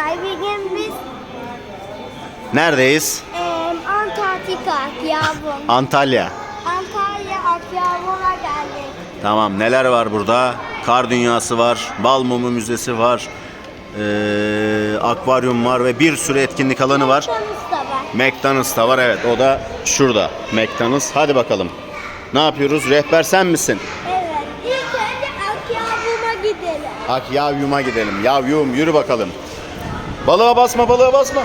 arkadaşlar biz Neredeyiz? eee Antarktika Akyabon. Antalya. Antalya Akyabon'a geldik. Tamam neler var burada? Kar dünyası var, bal mumu müzesi var, ee, akvaryum var ve bir sürü etkinlik alanı var. Tanış da var. McDonald's da var evet o da şurada McDonald's. Hadi bakalım. Ne yapıyoruz? Rehber sen misin? Evet. İlk önce Akyabon'a gidelim. Akyavyum'a gidelim. Yavyum yürü bakalım. Balığa basma balığa basma.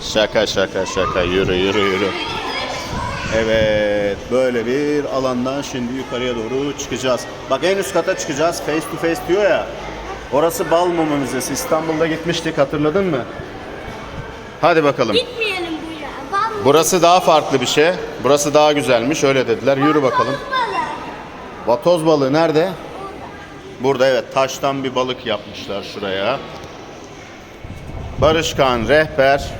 Şaka şaka şaka yürü yürü yürü. Evet böyle bir alandan şimdi yukarıya doğru çıkacağız. Bak en üst kata çıkacağız. Face to face diyor ya. Orası Bal Mumu Müzesi. İstanbul'da gitmiştik hatırladın mı? Hadi bakalım. Gitmeyelim buraya. Vallahi Burası daha farklı bir şey. Burası daha güzelmiş. Öyle dediler. Yürü bakalım. Vatoz balığı nerede? Burada evet taştan bir balık yapmışlar şuraya. Barışkan rehber,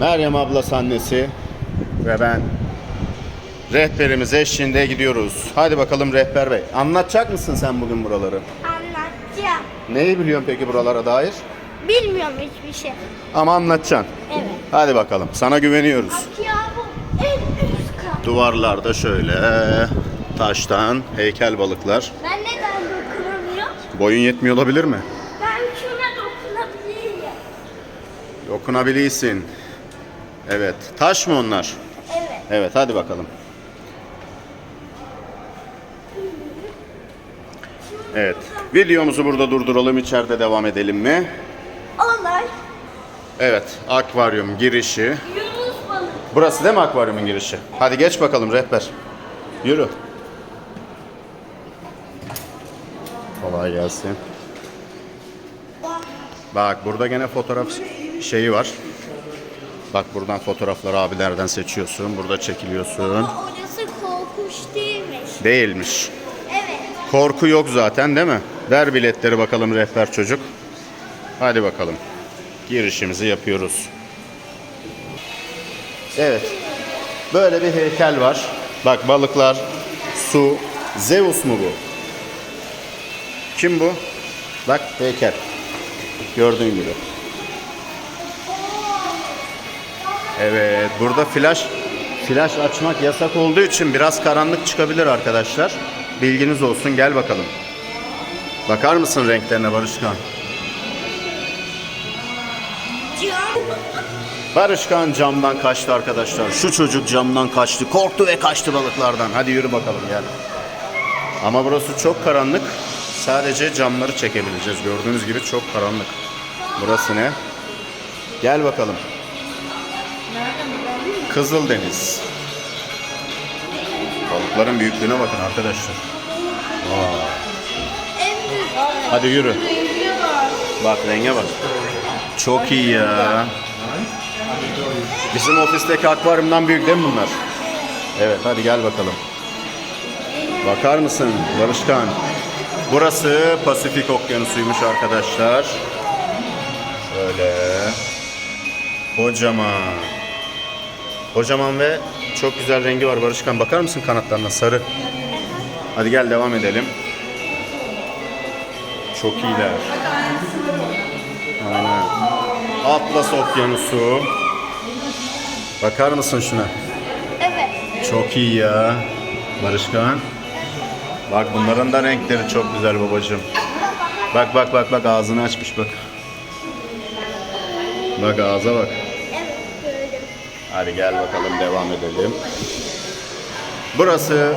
Meryem abla annesi ve ben rehberimiz eşliğinde gidiyoruz. Hadi bakalım rehber bey. Anlatacak mısın sen bugün buraları? Anlatacağım. Neyi biliyorsun peki buralara dair? Bilmiyorum hiçbir şey. Ama anlatacaksın. Evet. Hadi bakalım. Sana güveniyoruz. Akyabon en üst kat. Duvarlarda şöyle taştan heykel balıklar. Ben neden dokunamıyorum? Boyun yetmiyor olabilir mi? Ben şuna dokunabilirim. Dokunabilirsin. Evet. Taş mı onlar? Evet. Evet hadi bakalım. Evet. Videomuzu burada durduralım. içeride devam edelim mi? Onlar Evet. Akvaryum girişi. Yunus balık. Burası değil mi akvaryumun girişi? Hadi geç bakalım rehber. Yürü. Kolay gelsin. Bak burada gene fotoğraf şeyi var. Bak buradan fotoğrafları abilerden seçiyorsun. Burada çekiliyorsun. Ama orası korkunç değilmiş. Değilmiş. Evet. Korku yok zaten değil mi? Ver biletleri bakalım rehber çocuk. Hadi bakalım. Girişimizi yapıyoruz. Evet. Böyle bir heykel var. Bak balıklar, su. Zeus mu bu? Kim bu? Bak heykel. Gördüğün gibi. Evet, burada flash flash açmak yasak olduğu için biraz karanlık çıkabilir arkadaşlar. Bilginiz olsun. Gel bakalım. Bakar mısın renklerine Barışkan? Barışkan camdan kaçtı arkadaşlar. Şu çocuk camdan kaçtı. Korktu ve kaçtı balıklardan. Hadi yürü bakalım gel. Ama burası çok karanlık. Sadece camları çekebileceğiz. Gördüğünüz gibi çok karanlık. Burası ne? Gel bakalım. Kızıldeniz. Balıkların büyüklüğüne bakın arkadaşlar. Büyük. Hadi yürü. Bak renge bak. Çok iyi ya. Bizim ofisteki akvaryumdan büyük değil mi bunlar? Evet hadi gel bakalım. Bakar mısın Barışkan? Burası Pasifik Okyanusuymuş arkadaşlar. Şöyle. Kocaman. Kocaman ve çok güzel rengi var Barışkan. Bakar mısın kanatlarına sarı? Hadi gel devam edelim. Çok iyiler. Aynen. Atlas Okyanusu. Bakar mısın şuna? Evet. Çok iyi ya. Barışkan. Bak bunların da renkleri çok güzel babacığım. Bak bak bak bak ağzını açmış bak. Bak ağza bak. Hadi gel bakalım devam edelim. Burası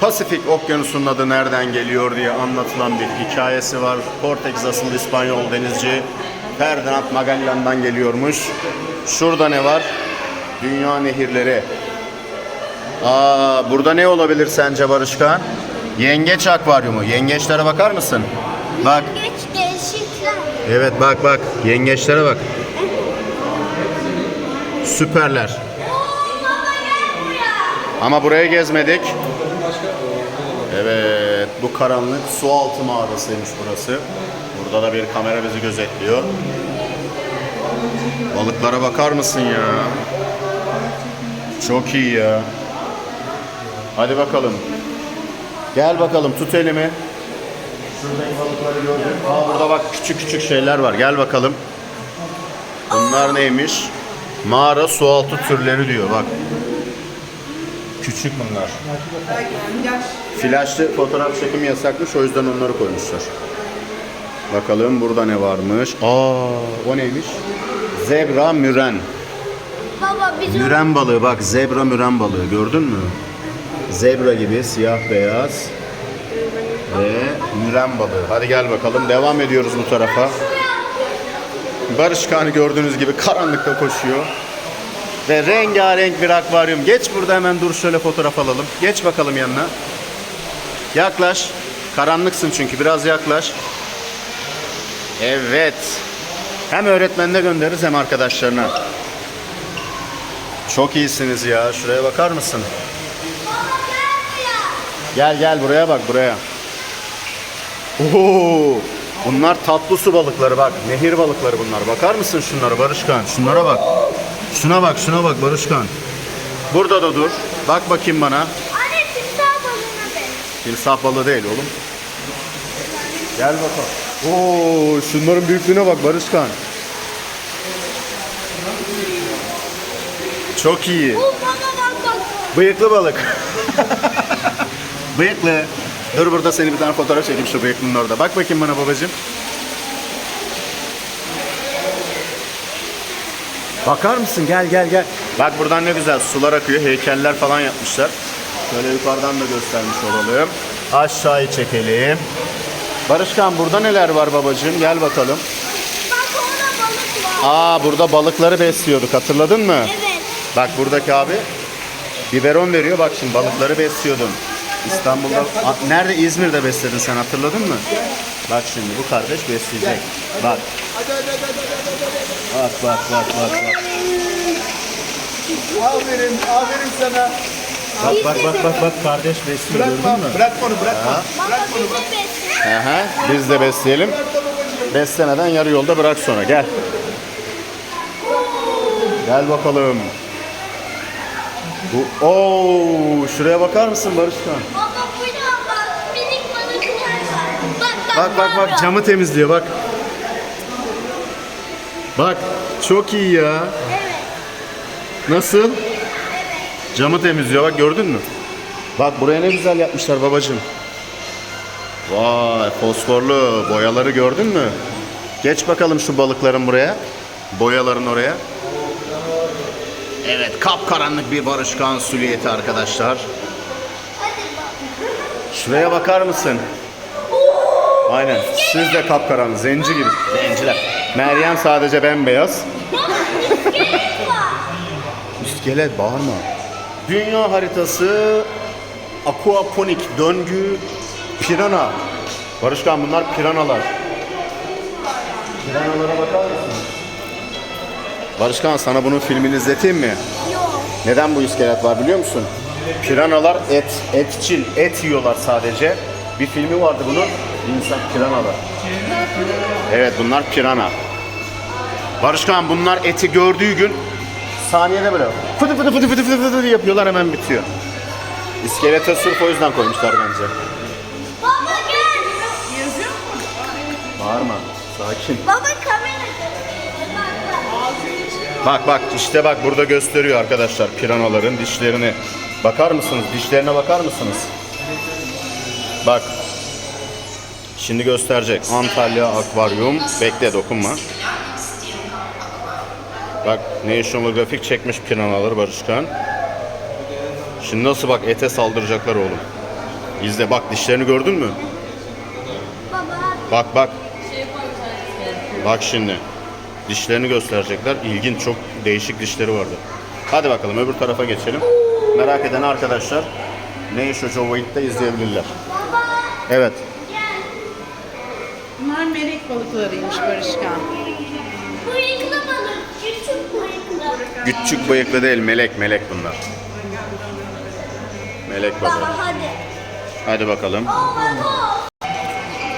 Pasifik Okyanusu'nun adı nereden geliyor diye anlatılan bir hikayesi var. Portekiz asıllı İspanyol denizci Ferdinand Magellan'dan geliyormuş. Şurada ne var? Dünya nehirleri. Aa, burada ne olabilir sence Barışkan? Yengeç akvaryumu. Yengeçlere bakar mısın? Bak. Geç değişikler. Evet bak bak. Yengeçlere bak. Süperler. Ama buraya gezmedik. Evet, bu karanlık su altı mağarasıymış burası. Burada da bir kamera bizi gözetliyor. Balıklara bakar mısın ya? Çok iyi ya. Hadi bakalım. Gel bakalım tut elimi. Şuradaki balıkları gördük. Aa burada bak küçük küçük şeyler var. Gel bakalım. Bunlar neymiş? Mağara sualtı türleri diyor bak. Küçük bunlar. Flaşlı fotoğraf çekimi yasakmış o yüzden onları koymuşlar. Bakalım burada ne varmış? Aa o neymiş? Zebra müren. Baba bizim Müren balığı bak zebra müren balığı gördün mü? Zebra gibi siyah beyaz ve müren balığı. Hadi gel bakalım devam ediyoruz bu tarafa. Barış Kağan'ı gördüğünüz gibi karanlıkta koşuyor. Ve rengarenk bir akvaryum. Geç burada hemen dur şöyle fotoğraf alalım. Geç bakalım yanına. Yaklaş. Karanlıksın çünkü biraz yaklaş. Evet. Hem öğretmenine göndeririz hem arkadaşlarına. Çok iyisiniz ya. Şuraya bakar mısın? Gel gel buraya bak buraya. Oo! Bunlar tatlı su balıkları bak. Nehir balıkları bunlar. Bakar mısın şunlara Barışkan? Şunlara bak. Şuna bak, şuna bak Barışkan. Burada da dur. Bak bakayım bana. anne timsah balığına benziyor. Timsah balığı değil oğlum. Gel bakalım. Oo, şunların büyüklüğüne bak Barışkan. Çok iyi. Bu bana bak bak. Bıyıklı balık. Bıyıklı. Dur burada seni bir tane fotoğraf çekeyim şu bıyıklının orada. Bak bakayım bana babacığım. Bakar mısın? Gel gel gel. Bak buradan ne güzel sular akıyor. Heykeller falan yapmışlar. Şöyle yukarıdan da göstermiş olalım. Aşağıyı çekelim. Barışkan burada neler var babacığım? Gel bakalım. Bak orada balık var. Aa burada balıkları besliyorduk hatırladın mı? Evet. Bak buradaki abi biberon veriyor. Bak şimdi balıkları besliyordun. İstanbul'da, A- nerede İzmir'de besledin sen hatırladın mı? Bak şimdi bu kardeş besleyecek. Bak. Bak bak bak bak. bak. Aferin, aferin sana. Bak bak bak bak bak kardeş besliyor gördün Bırakma, mü? bırakma onu, bırakma. Baba bize besle. Aha, biz de besleyelim. Beslemeden yarı yolda bırak sonra gel. Gel bakalım. Bu, oo, şuraya bakar mısın Barışkan? Baba bu ne bak minik balıklar var. Bak Bak bak bak camı temizliyor bak. Bak çok iyi ya. Evet. Nasıl? Camı temizliyor bak gördün mü? Bak buraya ne güzel yapmışlar babacığım. Vay fosforlu boyaları gördün mü? Geç bakalım şu balıkların buraya. Boyaların oraya. Evet kapkaranlık bir barışkan süliyeti arkadaşlar. Şuraya bakar mısın? Aynen. Siz de kapkaranlık. Zenci gibi. Zenciler. Meryem sadece bembeyaz. İskelet bağırma. Dünya haritası aquaponik döngü pirana. Barışkan bunlar piranalar. Piranalara bakar mısın? Barışkan sana bunun filmini izleteyim mi? Yok. Neden bu iskelet var biliyor musun? Piranalar et, etçil, et yiyorlar sadece. Bir filmi vardı bunun. İnsan piranalar. Evet bunlar pirana. Barışkan bunlar eti gördüğü gün saniyede böyle fıtı fıtı fıtı fıtı fıtı fıtı yapıyorlar hemen bitiyor. İskelete sırf o yüzden koymuşlar bence. Baba gel. Bağırma. Sakin. Baba kamera. Bak bak. İşte bak burada gösteriyor arkadaşlar piranaların dişlerini. Bakar mısınız? Dişlerine bakar mısınız? Bak. Şimdi gösterecek. Antalya Akvaryum. Bekle dokunma. Bak National Graphic çekmiş piranaları Barışkan. Şimdi nasıl bak ete saldıracaklar oğlum. İzle bak dişlerini gördün mü? Baba. Bak bak. Bak şimdi. Dişlerini gösterecekler. İlginç çok değişik dişleri vardı. Hadi bakalım öbür tarafa geçelim. Merak eden arkadaşlar Neyşo Jovoid'de izleyebilirler. Baba. Evet. Bunlar melek balıklarıymış Barışkan. Bıyıklı balık. Küçük bıyıklı. Küçük bıyıklı değil melek melek bunlar. Melek baba. Baba hadi. Hadi bakalım. Baba.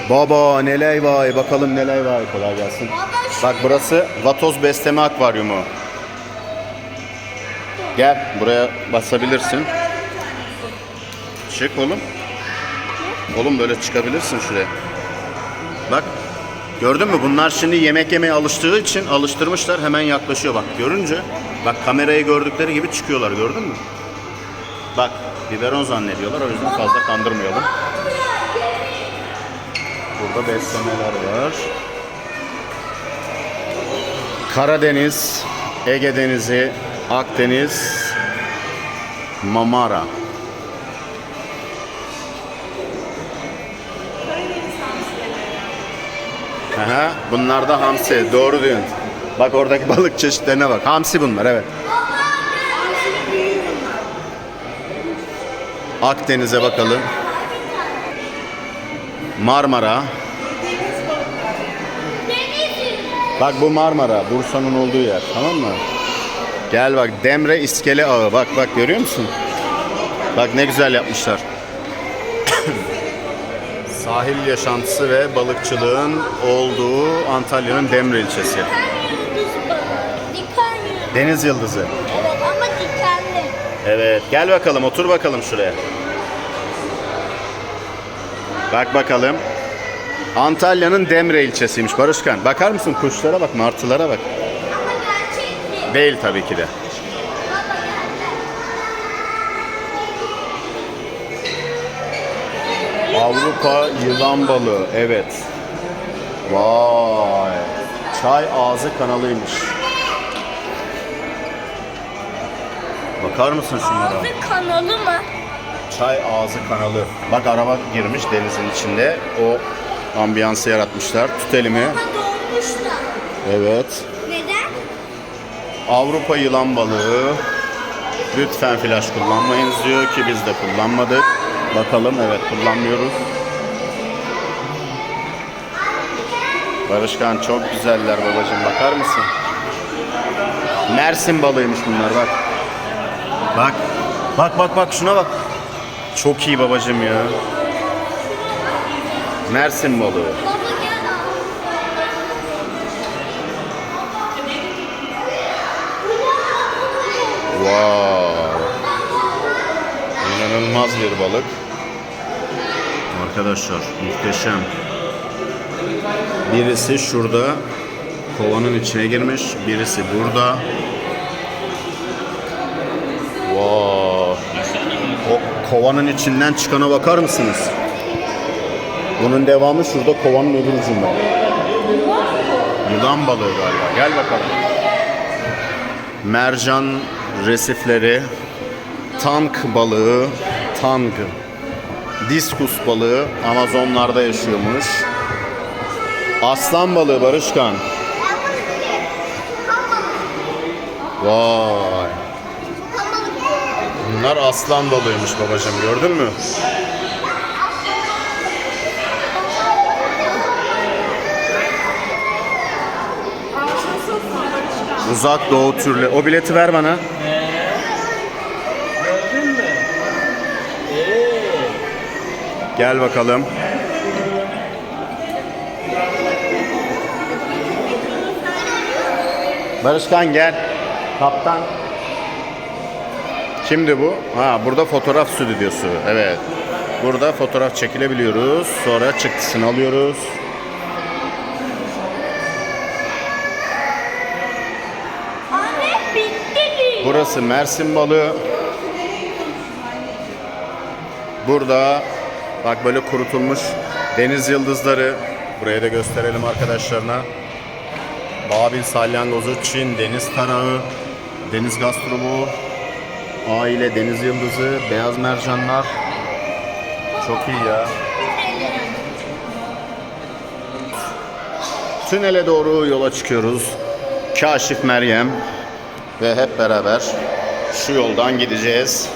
Baba neler var bakalım neler var kolay gelsin. Baba. Bak burası vatoz besleme akvaryumu. Gel buraya basabilirsin. Çık oğlum. Oğlum böyle çıkabilirsin şuraya. Bak. Gördün mü? Bunlar şimdi yemek yemeye alıştığı için alıştırmışlar. Hemen yaklaşıyor bak. Görünce bak kamerayı gördükleri gibi çıkıyorlar. Gördün mü? Bak biberon zannediyorlar. O yüzden fazla kandırmayalım. Burada beslemeler var. Karadeniz, Ege Denizi, Akdeniz, Mamara. Aha, bunlar da hamsi. Doğru diyorsun. Bak oradaki balık çeşitlerine bak. Hamsi bunlar evet. Akdeniz'e bakalım. Marmara. Bak bu Marmara, Bursa'nın olduğu yer, tamam mı? Gel bak Demre İskele Ağı. Bak bak görüyor musun? Bak ne güzel yapmışlar. Sahil yaşantısı ve balıkçılığın olduğu Antalya'nın Demre ilçesi. Deniz yıldızı. Evet ama dikenli. Evet, gel bakalım, otur bakalım şuraya. Bak bakalım. Antalya'nın Demre ilçesiymiş Barışkan. Bakar mısın kuşlara bak, martılara bak. Değil tabii ki de. Avrupa yılan balığı, evet. Vay. Çay ağzı kanalıymış. Bakar mısın şunlara? Ağzı kanalı mı? Çay ağzı kanalı. Bak araba girmiş denizin içinde. O ambiyansı yaratmışlar. Tut elimi. Evet. Neden? Avrupa yılan balığı. Lütfen flash kullanmayınız diyor ki biz de kullanmadık. Bakalım evet kullanmıyoruz. Barışkan çok güzeller babacığım bakar mısın? Mersin balığıymış bunlar bak. Bak. Bak bak bak şuna bak. Çok iyi babacığım ya. Mersin balığı. Baba gel al. Wow. İnanılmaz bir balık. Arkadaşlar muhteşem. Birisi şurada kovanın içine girmiş. Birisi burada. Wow. O kovanın içinden çıkana bakar mısınız? Bunun devamı şurada kovanın öbür ucunda. Yılan balığı galiba. Gel bakalım mercan resifleri, tank balığı, tang, diskus balığı Amazonlarda yaşıyormuş. Aslan balığı Barışkan. Vay. Bunlar aslan balığıymış babacığım gördün mü? Uzak doğu türlü. O bileti ver bana. Gel bakalım. Barışkan gel. Kaptan. Kimdi bu? Ha burada fotoğraf stüdyosu. Evet. Burada fotoğraf çekilebiliyoruz. Sonra çıktısını alıyoruz. Anne bitti mi? Burası Mersin balığı. Burada bak böyle kurutulmuş deniz yıldızları. Buraya da gösterelim arkadaşlarına. Babil salyangozu, Çin deniz tarağı, deniz gastrobu, aile deniz yıldızı, beyaz mercanlar. Çok iyi ya. Tünele doğru yola çıkıyoruz. Kaşif Meryem ve hep beraber şu yoldan gideceğiz.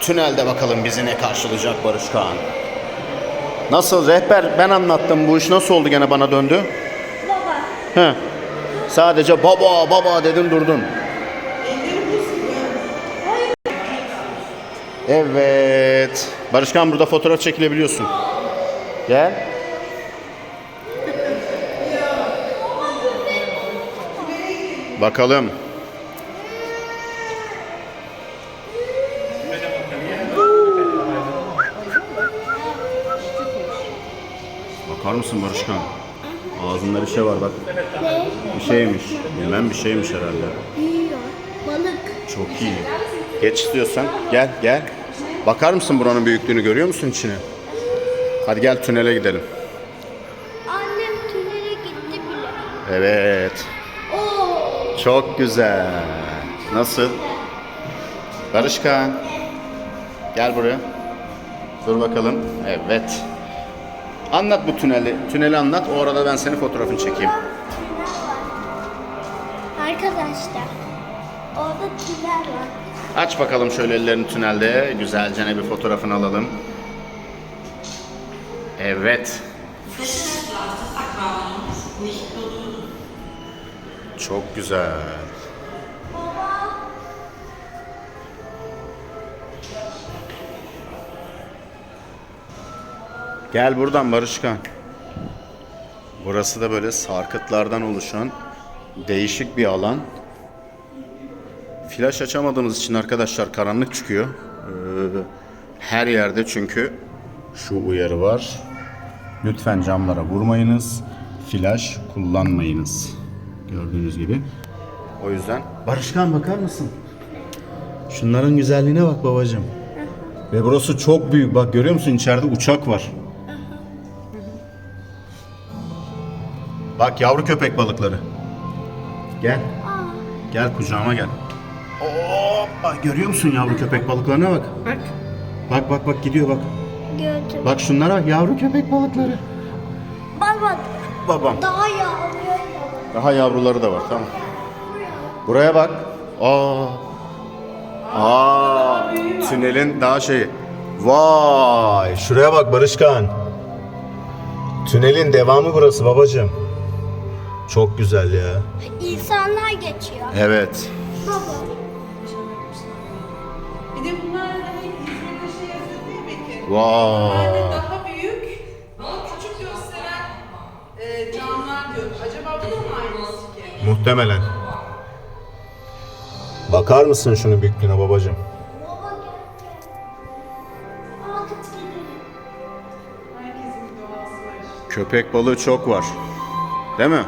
Tünelde bakalım bizi ne karşılayacak Barış Kağan. Nasıl rehber ben anlattım bu iş nasıl oldu gene bana döndü? Baba. He. Sadece baba baba dedin durdun. Evet. Barışkan burada fotoğraf çekilebiliyorsun. Gel. Bakalım. Bakar mısın Barışkan? Ağzında bir şey var bak. Ne? Bir şeymiş. Bilmem bir şeymiş herhalde. Yiyor. Balık. Çok iyi. Geç istiyorsan. Gel gel. Bakar mısın buranın büyüklüğünü görüyor musun içine? Hadi gel tünele gidelim. Annem tünele gitti bile. Evet. Oo. Çok güzel. Nasıl? Barışkan. Gel buraya. Dur bakalım. Evet. Anlat bu tüneli. Tüneli anlat. O arada ben senin fotoğrafını çekeyim. Tünel var. Arkadaşlar. Orada tünel var. Aç bakalım şöyle ellerini tünelde. Güzelce ne bir fotoğrafını alalım. Evet. Çok güzel. Gel buradan Barışkan. Burası da böyle sarkıtlardan oluşan değişik bir alan. Flaş açamadığımız için arkadaşlar karanlık çıkıyor. Ee, her yerde çünkü şu uyarı var. Lütfen camlara vurmayınız. Flaş kullanmayınız. Gördüğünüz gibi. O yüzden Barışkan bakar mısın? Şunların güzelliğine bak babacığım. Ve burası çok büyük. Bak görüyor musun? İçeride uçak var. Bak yavru köpek balıkları. Gel. Gel kucağıma gel. Hoppa görüyor musun yavru köpek balıklarına bak. Bak. Bak bak bak gidiyor bak. Gördüm. Bak şunlara bak yavru köpek balıkları. Baba Babam. daha yağmur. Daha yavruları da var tamam. Buraya bak. Aa. Aa. Tünelin daha şeyi. Vay. Şuraya bak Barışkan. Tünelin devamı burası babacığım. Çok güzel ya. İnsanlar geçiyor. Evet. Baba. Bir de bunlar hani İzmir'de şey yazıyor değil mi Bekir? Vay. Bunlar daha büyük ama küçük gösteren e, camlar diyor. Acaba bu da mı aynısı ki? Muhtemelen. Bakar mısın şunun büyüklüğüne babacığım? Baba gel. Artık gidelim. Herkesin bir doğası var işte. Köpek balığı çok var. Değil mi?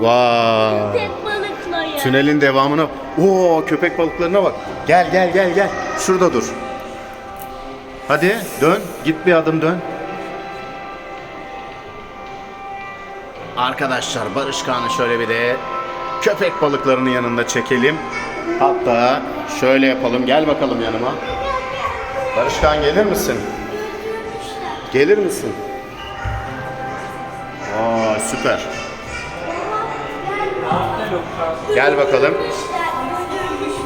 Vay. Tek balıkları. Tünelin devamına. Oo köpek balıklarına bak. Gel gel gel gel. Şurada dur. Hadi dön. Git bir adım dön. Arkadaşlar Barış Kağan'ı şöyle bir de köpek balıklarının yanında çekelim. Hatta şöyle yapalım. Gel bakalım yanıma. Barış Kağan gelir misin? Gelir misin? Aa süper. Gel bakalım.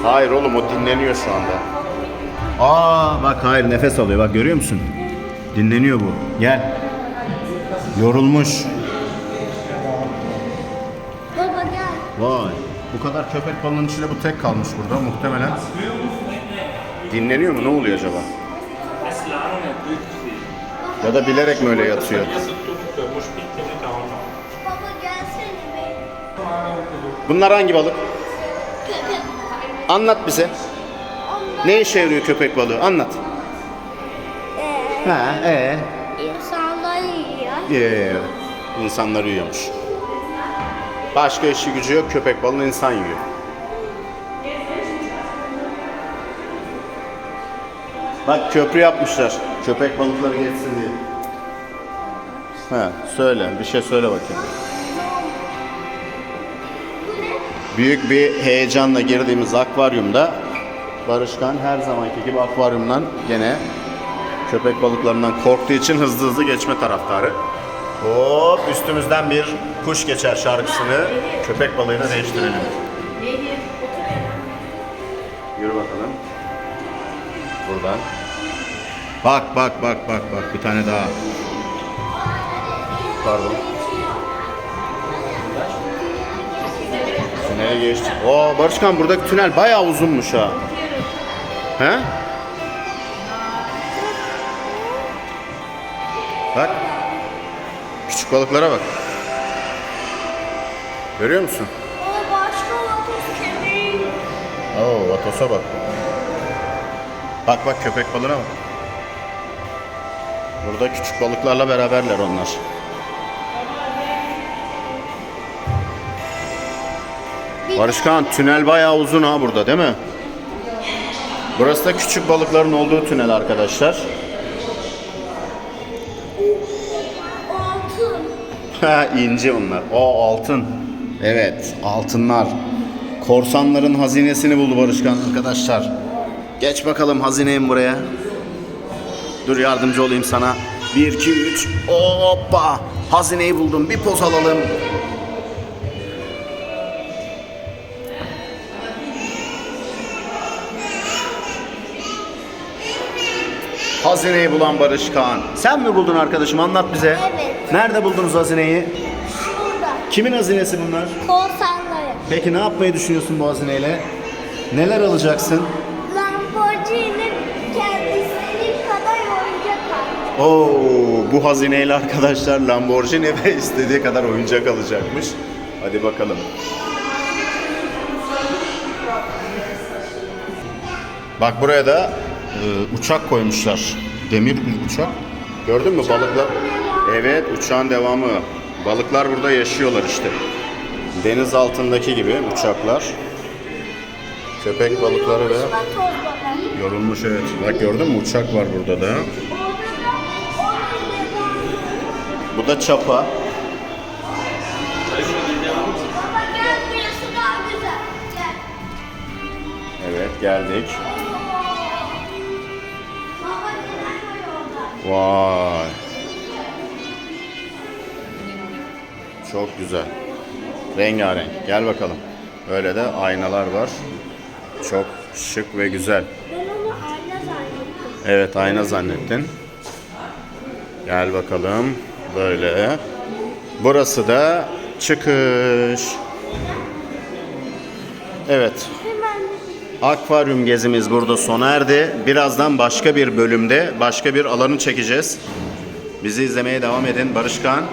Hayır oğlum o dinleniyor şu anda. Aa bak hayır nefes alıyor bak görüyor musun? Dinleniyor bu. Gel. Yorulmuş. Baba gel. Vay. Bu kadar köpek balığının içinde bu tek kalmış burada muhtemelen. Dinleniyor mu? Ne oluyor acaba? Ya da bilerek mi öyle yatıyor? Bunlar hangi balık? Köpek. Anlat bize. Onlar Ne işe yarıyor köpek balığı? Anlat. eee, Ha, ee. insanlar yiyor. Ee, insanları yiyormuş. Başka işi gücü yok köpek balığını insan yiyor. Bak köprü yapmışlar. Köpek balıkları geçsin diye. Ha, söyle. Bir şey söyle bakayım. Büyük bir heyecanla girdiğimiz akvaryumda Barışkan her zamanki gibi akvaryumdan gene köpek balıklarından korktuğu için hızlı hızlı geçme taraftarı. Hop üstümüzden bir kuş geçer şarkısını köpek balığıyla değiştirelim. Yürü bakalım. Buradan. Bak bak bak bak bak bir tane daha. Pardon. Tünele geçtik. Oo Barışkan buradaki tünel bayağı uzunmuş ha. He? Bak. Küçük balıklara bak. Görüyor musun? O başka vatos kemiği. Oo vatosa bak. Bak bak köpek balığına bak. Burada küçük balıklarla beraberler onlar. Barışkan tünel bayağı uzun ha burada değil mi? Burası da küçük balıkların olduğu tünel arkadaşlar. Altın. Ha ince onlar. O altın. Evet altınlar. Korsanların hazinesini buldu Barışkan arkadaşlar. Geç bakalım hazineyim buraya. Dur yardımcı olayım sana. 1 2 3 hoppa. Hazineyi buldum. Bir poz alalım. Hazineyi bulan Barış Kağan. Sen mi buldun arkadaşım? Anlat bize. Evet. Nerede buldunuz hazineyi? Şurada. Kimin hazinesi bunlar? Korsanları. Peki ne yapmayı düşünüyorsun bu hazineyle? Neler alacaksın? Lamborghini kendisinin kadar oyuncak aldı. Oo, bu hazineyle arkadaşlar Lamborghini ve istediği kadar oyuncak alacakmış. Hadi bakalım. Bak buraya da e, uçak koymuşlar. Demir uçak. Gördün mü balıklar? Evet uçağın devamı. Balıklar burada yaşıyorlar işte. Deniz altındaki gibi uçaklar. Köpek balıkları ve Yorulmuş evet. Bak gördün mü uçak var burada da. Bu da çapa. Evet geldik. Vay. Çok güzel. Rengarenk. Gel bakalım. Böyle de aynalar var. Çok şık ve güzel. Ben onu ayna zannettim. Evet ayna zannettin. Gel bakalım. Böyle. Burası da çıkış. Evet. Akvaryum gezimiz burada sona erdi. Birazdan başka bir bölümde başka bir alanı çekeceğiz. Bizi izlemeye devam edin. Barışkan.